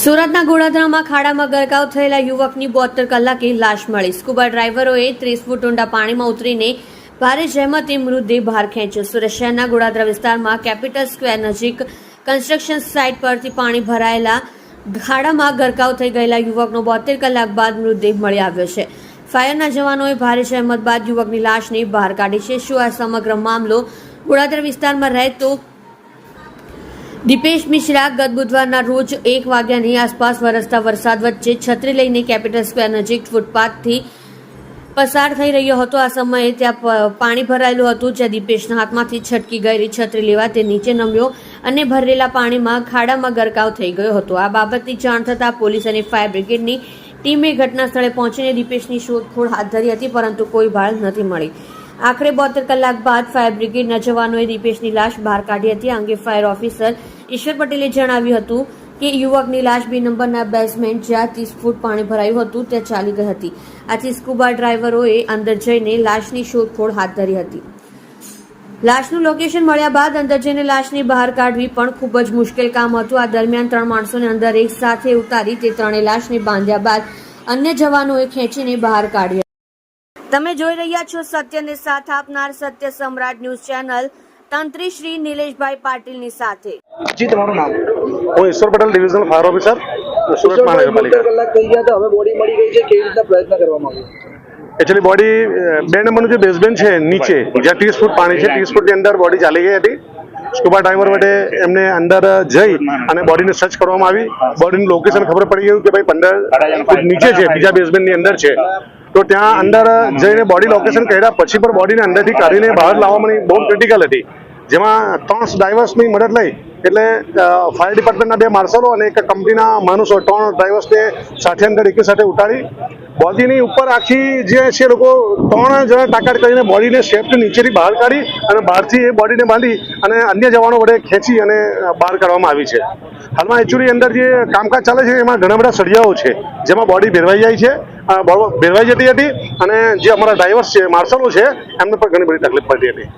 સુરતના ગોળાધરામાં ખાડામાં ગરકાવ થયેલા યુવકની બોતેર કલાકે લાશ મળી. સ્કુબા ડ્રાઈવરોએ ત્રીસ ફૂટ ઊંડા પાણીમાં ઉતરીને ભારે જહેમતે મૃતદેહ બહાર ખેંચ્યો. સુરત શહેરના ગોળાધરા વિસ્તારમાં કેપિટલ સ્ક્વેર નજીક કન્સ્ટ્રક્શન સાઇટ પરથી પાણી ભરાયેલા ખાડામાં ગરકાવ થઈ ગયેલા યુવકનો બોતેર કલાક બાદ મૃતદેહ મળી આવ્યો છે. ફાયરના જવાનોએ ભારે જહેમત બાદ યુવકની લાશને બહાર કાઢી છે. શું આ સમગ્ર મામલો ગોળાધરા વિસ્તારમાં રહેતો દીપેશ મિશ્રા ગત બુધવારના રોજ એક વાગ્યાની આસપાસ વરસતા વરસાદ વચ્ચે છત્રી લઈને કેપિટલ સ્ક્વેર નજીક ફૂટપાથથી પસાર થઈ રહ્યો હતો. આ સમયે ત્યાં પાણી ભરાયેલું હતું, જ્યાં દીપેશના હાથમાંથી છટકી ગયેલી છત્રી લેવા તે નીચે નમ્યો અને ભરેલા પાણીમાં ખાડામાં ગરકાવ થઈ ગયો હતો. આ બાબતની જાણ થતાં પોલીસ અને ફાયર બ્રિગેડની ટીમે ઘટના સ્થળે પહોંચીને દીપેશની શોધખોળ હાથ ધરી હતી, પરંતુ કોઈ ભાળ નથી મળી. આખરે બોતેર કલાક બાદ ફાયર બ્રિગેડના જવાનોએ દીપેશની લાશ બહાર કાઢી હતી. આ અંગે ફાયર ઓફિસર ઈશ્વર પટેલે જણાવ્યું હતું કે, યુવકની લાશ બી નંબરના બેઝમેન્ટ જ્યાં ત્રીસ ફૂટ પાણી ભરાયું હતું, ત્યાં ચાલી ગઈ હતી. આથી સ્કુબા ડ્રાઈવરોએ અંદર જઈને લાશની શોધખોળ હાથ ધરી હતી. લાશનું લોકેશન મળ્યા બાદ અંદર જઈને લાશની બહાર કાઢવી પણ ખૂબ જ મુશ્કેલ કામ હતું. આ દરમિયાન ત્રણ માણસોને અંદર એક સાથે ઉતારી તે ત્રણે લાશને બાંધ્યા બાદ અન્ય જવાનોએ ખેંચીને બહાર કાઢી તમે જોઈ રહ્યા છો સત્યને સાથ આપનાર સત્ય સમ્રાટ ન્યૂઝ ચેનલ તંત્રી શ્રી નિલેશભાઈ પાટીલની સાથે. જી તમારું નામ? હું Ishwar Patel divisional fire officer Surat મહાનગરપાલિકા. કલાક થઈ ગયા તો હવે બોડી મળી ગઈ છે કેવી રીતના પ્રયત્ન કરવામાં આવ્યો? એકચ્યુઅલી બોડી બે નંબરનું જે બેઝમેન્ટ છે નીચે જ્યાં ત્રીસ ફૂટ પાણી છે ત્રીસ ફૂટની અંદર બોડી ચાલી ગઈ હતી. સ્કુબા ડાઈવર માટે એમને અંદર જઈ અને બોડીને સર્ચ કરવામાં આવી. બોડીનું લોકેશન ખબર પડી ગયું કે ભાઈ પંદર ફૂટ નીચે છે બીજા બેઝમેન્ટની અંદર છે. તો ત્યાં અંદર જઈને બોડી લોકેશન કર્યા, પછી પણ બોડીને અંદરથી કાઢીને બહાર લાવવાની બહુ ક્રિટિકલ હતી. જેમાં ત્રણ ડ્રાઈવર્સની મદદ લઈ, એટલે ફાયર ડિપાર્ટમેન્ટના બે માર્શલો અને એક કંપનીના માણસો, ત્રણ ડ્રાઈવર્સને સાથે અંદર એકી સાથે ઉતારી બોડીની ઉપર આખી જે છે લોકો ત્રણ જણા તાકાત કરીને બોડીને સેફ્ટી નીચેથી બહાર કાઢી અને બહારથી એ બોડીને બાંધી અને અન્ય જવાનો વડે ખેંચી અને બહાર કાઢવામાં આવી છે. હાલમાં એકચ્યુઅલી અંદર જે કામકાજ ચાલે છે એમાં ઘણા બધા સળિયાઓ છે, જેમાં બોડી ભેરવાઈ જાય છે ભેરવાઈ જતી હતી અને જે અમારા ડ્રાઈવર્સ છે, માર્શલો છે, એમને પણ ઘણી બધી તકલીફ પડતી હતી.